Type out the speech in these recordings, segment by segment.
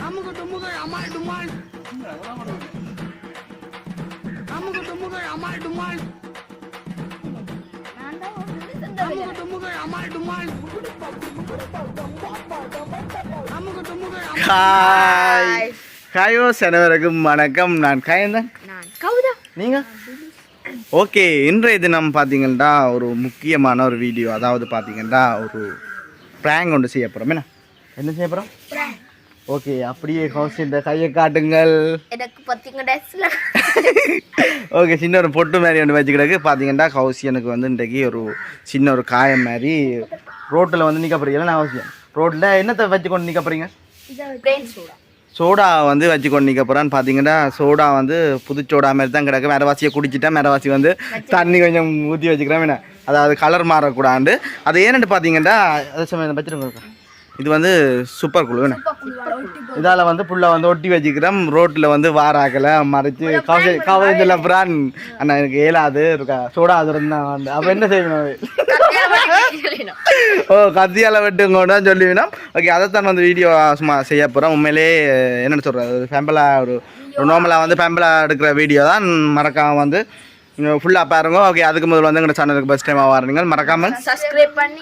அமுக டுமுக அமால் டுமால் அமுக டுமுக அமால் டுமால் நான் தான் ஒரு நிமிஷம் தான் அமுக டுமுக அமால் டுமால் அமுக டுமுக அமால் ஹாய் ஹாயோஸ் அனைவருக்கும் வணக்கம். நான் கயந்தன். கவுதா நீங்கள் ஓகே இன்றைய தினம் பார்த்தீங்கன்னா ஒரு முக்கியமான ஒரு வீடியோ அதாவது பார்த்தீங்கன்னா ஒரு ப்ராங்க் ஒன்று செய்ய போகிறோம் என்ன? என்ன செய்ய போகிறோம் ஓகே அப்படியே ஹவுஸ் இந்த கையை காட்டுங்கள். எனக்கு பத்திங்க டெஸ்ட்ல ஓகே சின்ன ஒரு பொட்டு மாதிரி ஒன்று வச்சுக்கிடக்கு. பார்த்தீங்கன்னா ஹவுசி எனக்கு வந்து இன்றைக்கு ஒரு சின்ன ஒரு காயம் மாதிரி. ரோட்டில் வந்து நிற்க போகிறீங்க நான் அவசியம் ரோட்டில் என்னத்தை வச்சு கொண்டு நிற்க போகிறீங்க சூடா. சோடா வந்து வச்சு கொண்டு நிற்க போகிறான்னு பார்த்தீங்கன்னா சோடா வந்து புது சோடா மாதிரி தான் கிடக்கு. மேரவாசியை குடிச்சிட்டா மேரவாசி வந்து தண்ணி கொஞ்சம் ஊற்றி வச்சுக்கிறேன் என்ன? அதாவது கலர் மாறக்கூடாது. அது ஏன்னு பார்த்தீங்கன்னா அதே சமயம் வச்சுருங்க இது வந்து சூப்பர் குழு இதால் வந்து புள்ள வந்து ஒட்டி வச்சுக்கிறோம். ரோட்டில் வந்து வாராக்கலை மறைச்சு கவலை கவலையில் பிரான் அண்ணா எனக்கு ஏலாது இருக்கா? சோடா அது இருந்தால் வந்து. அப்போ என்ன செய்யணும்? ஓ கத்தியால் வெட்டுங்கன்னு சொல்லுவீனா? ஓகே அதைத்தான் வந்து வீடியோ சும்மா செய்ய போகிறோம் உண்மையிலே என்னென்னு சொல்கிறது ஒரு ஃபேம்பிளாக ஒரு நார்மலாக வந்து ஃபேம்பிளாக எடுக்கிற வீடியோ தான். மறக்காம வந்து ஃபுல்லாக பாருங்க. ஓகே அதுக்கு முதல்ல வந்து எங்கள் சேனலுக்கு ஃபஸ்ட் டைமாக வரீங்க. மறக்காமல் சப்ஸ்கிரைப் பண்ணி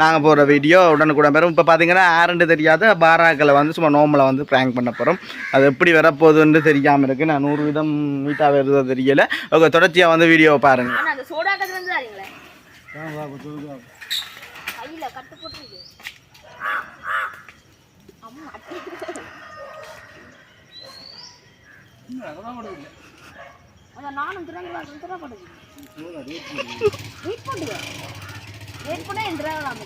நாங்கள் போகிற வீடியோ உடனுக்குடன் பெறும் இப்போ பார்த்தீங்கன்னா ஆரண்டு தெரியாத பாராக்களை வந்து சும்மா நோம்பில் வந்து ப்ராங்க் பண்ண போகிறோம் அது எப்படி வரப்போகுதுன்னு தெரியாமல் இருக்குது நான் நூறு விதம் நீட்டாக வருதோ தெரியல. ஓகே தொடர்ச்சியாக வந்து வீடியோவை பாருங்கள் ஆனா அந்த சோடா நானும் திறந்து பார்க்கணும் திறப்படுது வெயிட் பண்ணுங்க வெயிட் பண்ணா என் திறகலாம்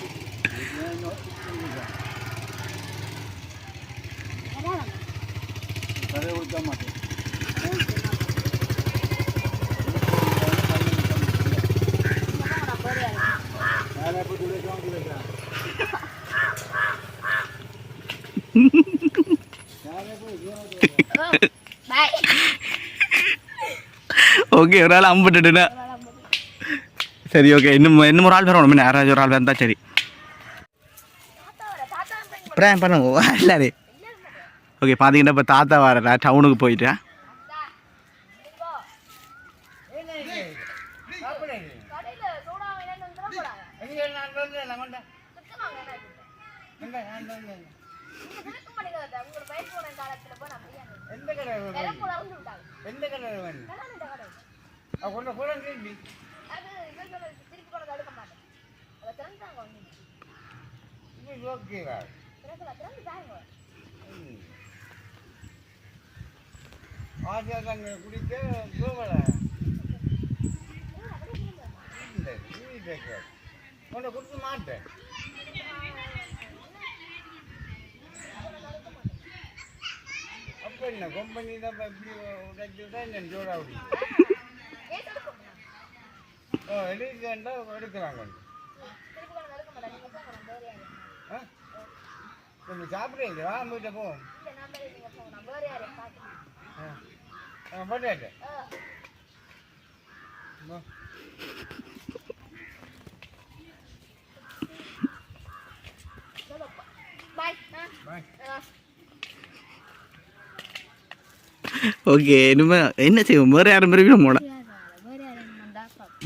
பாய் ஓகே ஒரு ஆள் அம்பிட்டுட்டுனா சரி ஓகே இன்னும் இன்னும் ஒரு ஆள் வரணும் இன்னும் யாராச்சும் ஒரு ஆள் வந்தால் சரி. ப்ராங்க் பண்ணுங்க? எல்லாரே ஓகே பார்த்தீங்கன்னா இப்போ தாத்தா வரல டவுனுக்கு போயிட்டேன் விட்டாங்க அது இவங்க திருப்பி கொண்டு எடுக்க மாட்டேன். அதை திறந்துட்டாங்க ஒண்ணு திறக்கல திறந்து தாங்க குடிக்க போகல உன்னை கொடுக்க மாட்டேன். அப்போ என்ன கம்பெனி தான் இப்படி உடைச்சு தான் என்ன ஜோடா யாரு ஆ கொஞ்சம் சாப்பிடுங்க வா வீட்டை போ. இல்ல நான் வேற நீங்க போங்க நான் வேற யாரு பாத்து ஆ. போட்டாட்டு பாய். பாய். ஓகே இனிமே என்ன செய்வோம்? வேறு யாரும் வேற யாரு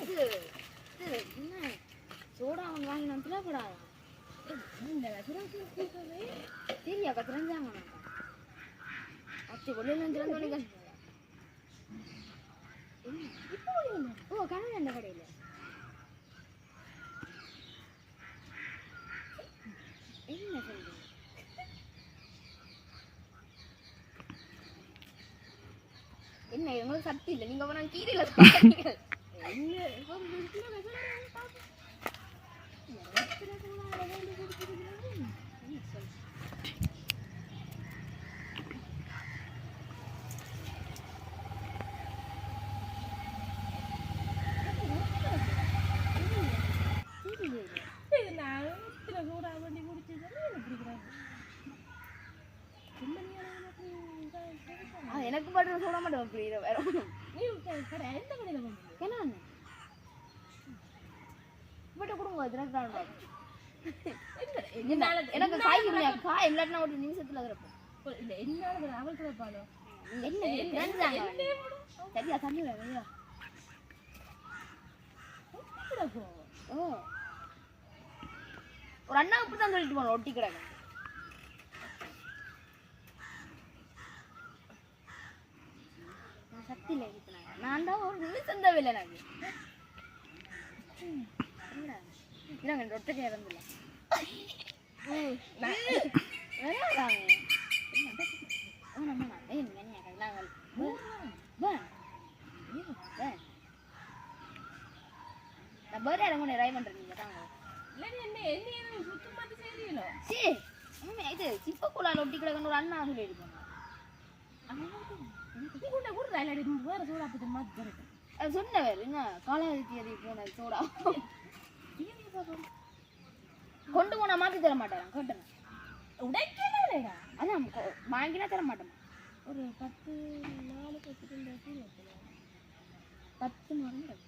என்ன சோடா அவன் வாங்கி நான் தில்லப்படாதா தெரியா கத்திரஞ்சாங்க அத்தி கொள்ளையில திறந்தோட இப்போ ஓ கனவு அந்த எங்களுக்கு சக்தி இல்லை நீங்க போனா சாப்பிட்டீங்க. என்ன ஒரு கிலோ வெங்காயம் சாப்பிட்டு. எத்தனை கிலோ வேண்டி கொடுத்துருக்கீங்க? என்ன சொல்றீங்க? அது எனக்கு மட்டும் சொல்ல மாட்டேன் புரியுது வேற ஒண்ணும். என்ன இவட்ட கொடுங்க எனக்கு காய் இல்லையா காய் இல்லாட்டினா ஒரு நிமிஷத்துல என்ன சரியா தண்ணி ஓ ஒரு அண்ணா இப்படி தான் சொல்லிட்டு போனோம் ஒட்டி கிடக்கு சக்தி இல்லை நான் தான் ஒரு இல்லை? எனக்கு இந்த ஒட்டக்கை இறந்துல பேர்டே இறங்க ட்ரை பண்றேன் நீங்க தாங்க சீ, உண்மை, இது சிப்பக்குள்ளால ஒட்டி கிடக்குன்னு ஒரு அண்ணா சொல்லிட்டு போனான். அது சொன்னவர் என்ன? காலாவதி தேதி போன சோடா. கொண்டு போனா மாத்தி தர மாட்டாராம் கேட்டேன். அதான் கொ- வாங்கினா தர மாட்டோம்? ஒரு பத்து நாலு பத்து ரெண்டு பத்து மாதம்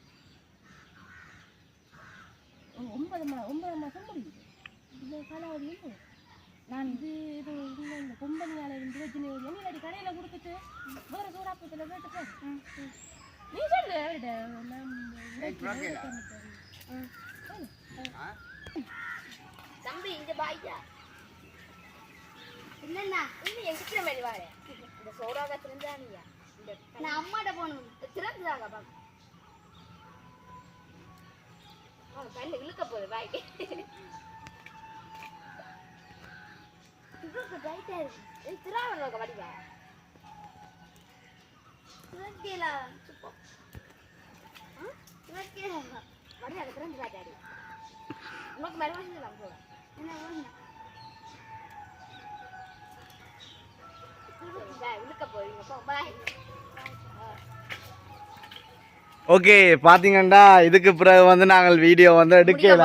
ஒன்பது மா ஒன்பது மாதம் முடியுது இந்த காலாவதி நான் இது இது இந்த இந்த கொம்பனியால இருந்து வச்சு நீ இல்லாட்டி கடையில் கொடுத்துட்டு வேற சூடாப்பத்தில் பாரு நீ சொல்லு அவர்கிட்ட. தம்பி இங்க பாய்யா. இல்லண்ணா இன்னும் எங்கிட்ட மாதிரி வாரு இந்த சோடாக திறந்தானியா இந்த நான் அம்மாட்ட போகணும். திறந்துதாங்க பாக்க கல்லு இழுக்க போகுது பாய். இதுக்கு டைட்டா இருக்கு திராவணம் வடிவா திறக்கல சுப்போ திறக்கல வடிவா திறந்து காட்டாடி உனக்கு மறுபடியும் சொல்லலாம் போல என்ன வேணும் இழுக்க போறீங்க போ பாய் ஓகே பார்த்தீங்கன்னா இதுக்கு பிறகு வந்து நாங்கள் வீடியோ வந்து எடுக்கல.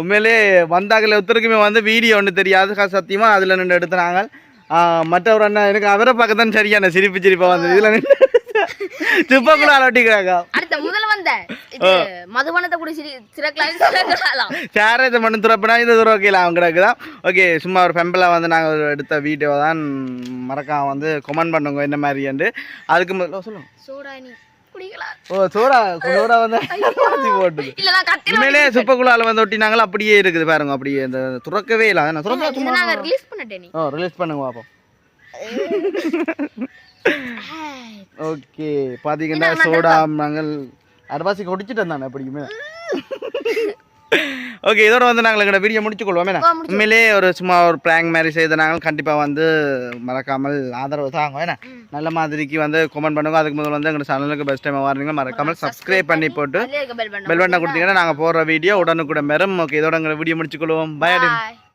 உண்மையிலே வந்தாக்கள் ஒருத்தருக்குமே வந்து வீடியோ ஒன்று தெரியாது சத்தியமா அதில் நின்று எடுத்து நாங்கள் மற்றவர் அண்ணா எனக்கு அவரை பார்க்க தான் சரியான சிரிப்பு சிரிப்பாக வந்தது. இதில் நின்று சிப்பக்குள்ள அலட்டிக்கிறாங்க. இது மதுபானத்தை கூட சிரி சிறக்கலாம் மட்டும் துறப்பினா இது துறக்கையில் அவங்க கிடக்குதான். ஓகே சும்மா ஒரு பெம்பிளை வந்து நாங்கள் எடுத்த வீடியோ தான் மறக்காம வந்து கமெண்ட் பண்ணுங்க என்ன மாதிரின்ட்டு அதுக்கு முதல்ல சொல்லுங்க. சோடா நீ குடிக்கலாம். ஓ சோடா சோடா வந்து போட்டுது. நான் உண்மையிலே சுப்பக்குள்ளால வந்து ஒட்டினாங்களா? அப்படியே இருக்குது பாருங்க அப்படியே இந்த துறக்கவே இல்லை. துறக்க நாங்க ரிலீஸ் பண்ணிட்டேன் நீ. ஓ ரிலீஸ் பண்ணுங்க பாப்போம். ஓகே பாத்தீங்கன்னா சோடா நாங்கள் அரைவாசி குடிச்சிட்டு தானே அப்படியுமே ஓகே இதோட வந்து நாங்கள் எங்களோட வீடியோ முடிச்சுக்கொள்வோமே. உண்மையிலே ஒரு சும்மா ஒரு ப்ராங்க் மாதிரி செய்த நாங்கள் கண்டிப்பாக வந்து மறக்காமல் ஆதரவு தாங்க ஏன்னா நல்ல மாதிரிக்கு வந்து கமெண்ட் பண்ணுங்க. அதுக்கு முதல்ல வந்து எங்கள் சேனலுக்கு பெஸ்ட் டைம் வரீங்க. மறக்காமல் சப்ஸ்கிரைப் பண்ணி போட்டு பெல் பட்டனை கொடுத்தீங்கன்னா நாங்கள் போடுற வீடியோ உடனுக்குடன் பெறும். ஓகே இதோட எங்களை வீடியோ முடிச்சுக்கொள்வோம். By button